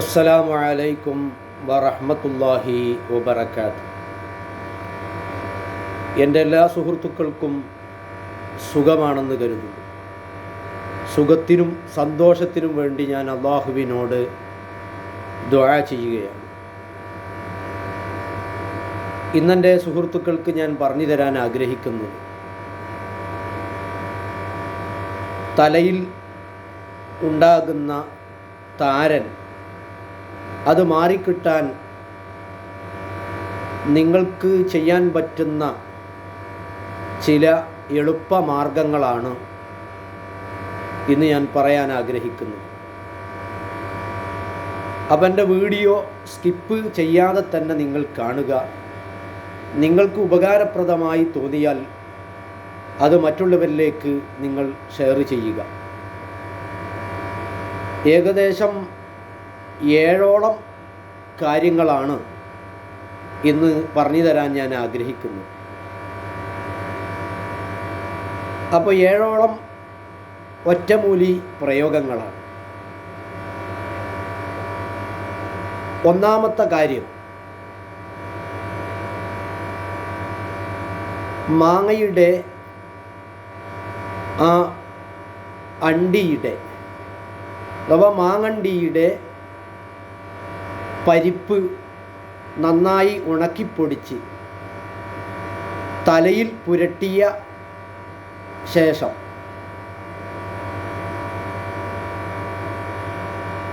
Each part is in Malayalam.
അസ്സലാമു അലൈക്കും വറഹമത്തല്ലാഹി വബറകാത്ത് എന്റെ എല്ലാ സുഹൃത്തുക്കൾക്കും സുഖമാണെന്ന് കരുതുന്നു. സുഖത്തിനും സന്തോഷത്തിനും വേണ്ടി ഞാൻ അള്ളാഹുവിനോട് ദുആ ചെയ്യുകയാണ്. ഇന്നെന്റെ സുഹൃത്തുക്കൾക്ക് ഞാൻ പറഞ്ഞു തരാൻ ആഗ്രഹിക്കുന്നത് തലയിൽ ഉണ്ടാകുന്ന താരൻ അത് മാറിക്കിട്ടാൻ നിങ്ങൾക്ക് ചെയ്യാൻ പറ്റുന്ന ചില എളുപ്പ മാർഗങ്ങളാണ് ഇന്ന് ഞാൻ പറയാൻ ആഗ്രഹിക്കുന്നത്. അപ്പം എന്റെ വീഡിയോ സ്കിപ്പ് ചെയ്യാതെ തന്നെ നിങ്ങൾ കാണുക. നിങ്ങൾക്ക് ഉപകാരപ്രദമായി തോന്നിയാൽ അത് മറ്റുള്ളവരിലേക്ക് നിങ്ങൾ ഷെയർ ചെയ്യുക. ഏകദേശം ഏഴോളം കാര്യങ്ങളാണ് ഇന്ന് പറഞ്ഞു തരാൻ ഞാൻ ആഗ്രഹിക്കുന്നു. അപ്പോൾ ഏഴോളം ഒറ്റമൂലി പ്രയോഗങ്ങളാണ്. ഒന്നാമത്തെ കാര്യം മാങ്ങയുടെ ആ അണ്ടിയുടെ അഥവാ മാങ്ങണ്ടിയുടെ പരിപ്പ് നന്നായി ഉണക്കിപ്പൊടിച്ച് തലയിൽ പുരട്ടിയ ശേഷം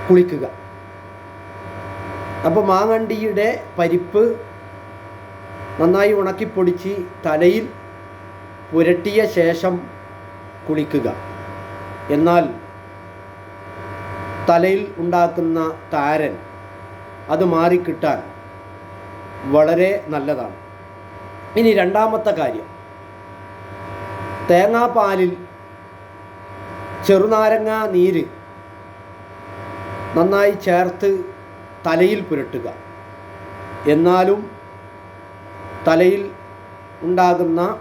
കുളിക്കുക. അപ്പോൾ മാങ്ങണ്ടിയുടെ പരിപ്പ് നന്നായി ഉണക്കിപ്പൊടിച്ച് തലയിൽ പുരട്ടിയ ശേഷം കുളിക്കുക. എന്നാൽ തലയിൽ ഉണ്ടാക്കുന്ന താരൻ അത് മാറിക്കിട്ടാൻ വളരെ നല്ലതാണ്. ഇനി രണ്ടാമത്തെ കാര്യം. തേങ്ങാപ്പാലിൽ ചെറുനാരങ്ങ നീര് നന്നായി ചേർത്ത് തലയിൽ പുരട്ടുക. എന്നാലും തലയിൽ ഉണ്ടാകുന്ന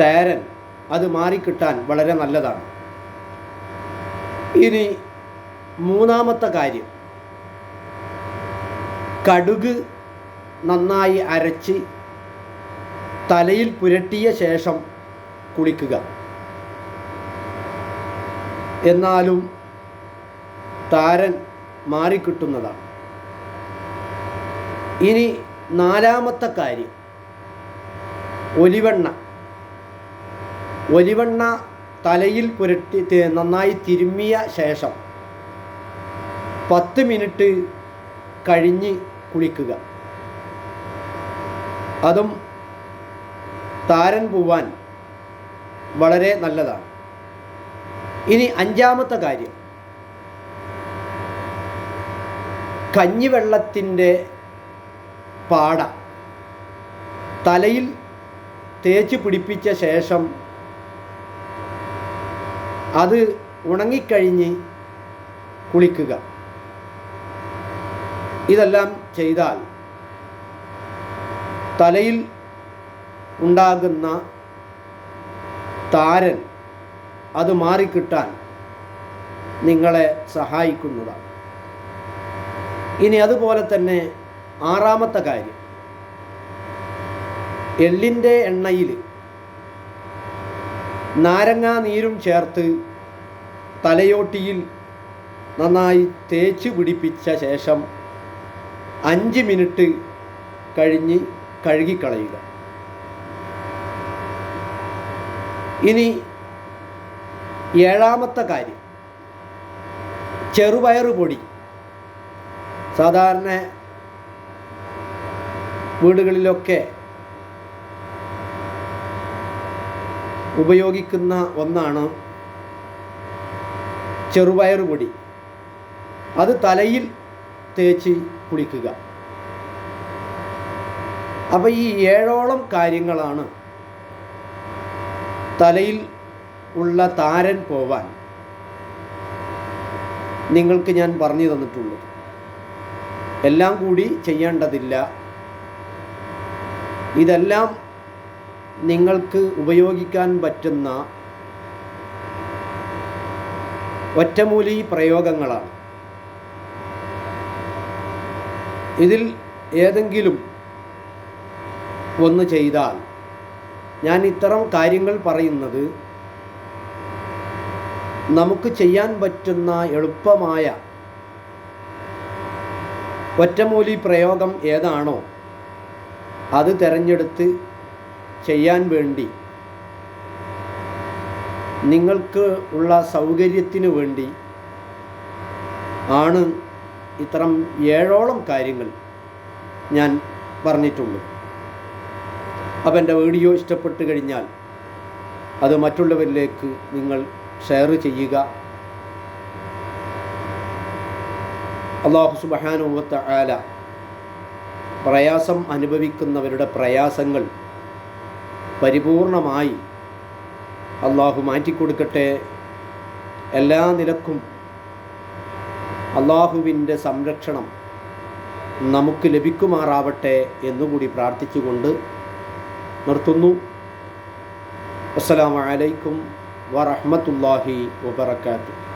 തേരൻ അത് മാറിക്കിട്ടാൻ വളരെ നല്ലതാണ്. ഇനി മൂന്നാമത്തെ കാര്യം. കടുക് നന്നായി അരച്ച് തലയിൽ പുരട്ടിയ ശേഷം കുളിക്കുക. എന്നാലും താരൻ മാറിക്കിട്ടുന്നതാണ്. ഇനി നാലാമത്തെ കാര്യം. ഒലിവെണ്ണ. ഒലിവെണ്ണ തലയിൽ പുരട്ടി നന്നായി തിരുമ്മിയ ശേഷം പത്ത് മിനിറ്റ് കഴിഞ്ഞ് കുളിക്കുക. അതും താരൻ പോവാൻ വളരെ നല്ലതാണ്. ഇനി അഞ്ചാമത്തെ കാര്യം. കഞ്ഞിവെള്ളത്തിന്റെ പാട. തലയിൽ തേച്ച് പിടിപ്പിച്ച ശേഷം അത് ഉണങ്ങിക്കഴിഞ്ഞ് കുളിക്കുക. ഇതെല്ലാം ചെയ്താൽ തലയിൽ ഉണ്ടാകുന്ന താരൻ അത് മാറിക്കിട്ടാൻ നിങ്ങളെ സഹായിക്കുന്നതാണ്. ഇനി അതുപോലെ തന്നെ ആറാമത്തെ കാര്യം. എള്ളിന്റെ എണ്ണയിൽ നാരങ്ങാ നീരും ചേർത്ത് തലയോട്ടിയിൽ നന്നായി തേച്ച് പിടിപ്പിച്ച ശേഷം അഞ്ച് മിനിറ്റ് കഴിഞ്ഞ് കഴുകിക്കളയുക. ഇനി ഏഴാമത്തെ കാര്യം. ചെറുപയർ പൊടി. സാധാരണ വീടുകളിലൊക്കെ ഉപയോഗിക്കുന്ന ഒന്നാണ് ചെറുപയർ പൊടി. അത് തലയിൽ തേച്ച് കുളിക്കുക. അപ്പോൾ ഈ ഏഴോളം കാര്യങ്ങളാണ് തലയിൽ ഉള്ള താരൻ പോവാൻ നിങ്ങൾക്ക് ഞാൻ പറഞ്ഞു തന്നിട്ടുള്ളത്. എല്ലാം കൂടി ചെയ്യേണ്ടതില്ല. ഇതെല്ലാം നിങ്ങൾക്ക് ഉപയോഗിക്കാൻ പറ്റുന്ന ഒറ്റമൂലി പ്രയോഗങ്ങളാണ്. ഇതിൽ ഏതെങ്കിലും ഒന്ന് ചെയ്താൽ ഞാൻ ഇത്തരം കാര്യങ്ങൾ പറയുന്നത് നമുക്ക് ചെയ്യാൻ പറ്റുന്ന എളുപ്പമായ ഒറ്റമൂലി പ്രയോഗം ഏതാണോ അത് തിരഞ്ഞെടുത്ത് ചെയ്യാൻ വേണ്ടി നിങ്ങൾക്ക് ഉള്ള സൗകര്യത്തിന് വേണ്ടി ആണ് ഇത്തരം ഏഴോളം കാര്യങ്ങൾ ഞാൻ പറഞ്ഞിട്ടുള്ളൂ അപ്പം എന്റെ വീഡിയോ ഇഷ്ടപ്പെട്ട് കഴിഞ്ഞാൽ അത് മറ്റുള്ളവരിലേക്ക് നിങ്ങൾ ഷെയർ ചെയ്യുക. അള്ളാഹു സുബഹാനുവത്ത ആല പ്രയാസം അനുഭവിക്കുന്നവരുടെ പ്രയാസങ്ങൾ പരിപൂർണമായി അള്ളാഹു മാറ്റിക്കൊടുക്കട്ടെ. എല്ലാ നിലക്കും അള്ളാഹുവിന്റെ സംരക്ഷണം നമുക്ക് ലഭിക്കുമാറാവട്ടെ എന്നുകൂടി പ്രാർത്ഥിച്ചുകൊണ്ട് നിർത്തുന്നു. അസ്സലാമലൈക്കും അലൈക്കും വറഹ്മത്തുള്ളാഹി വബറകാതുഹു.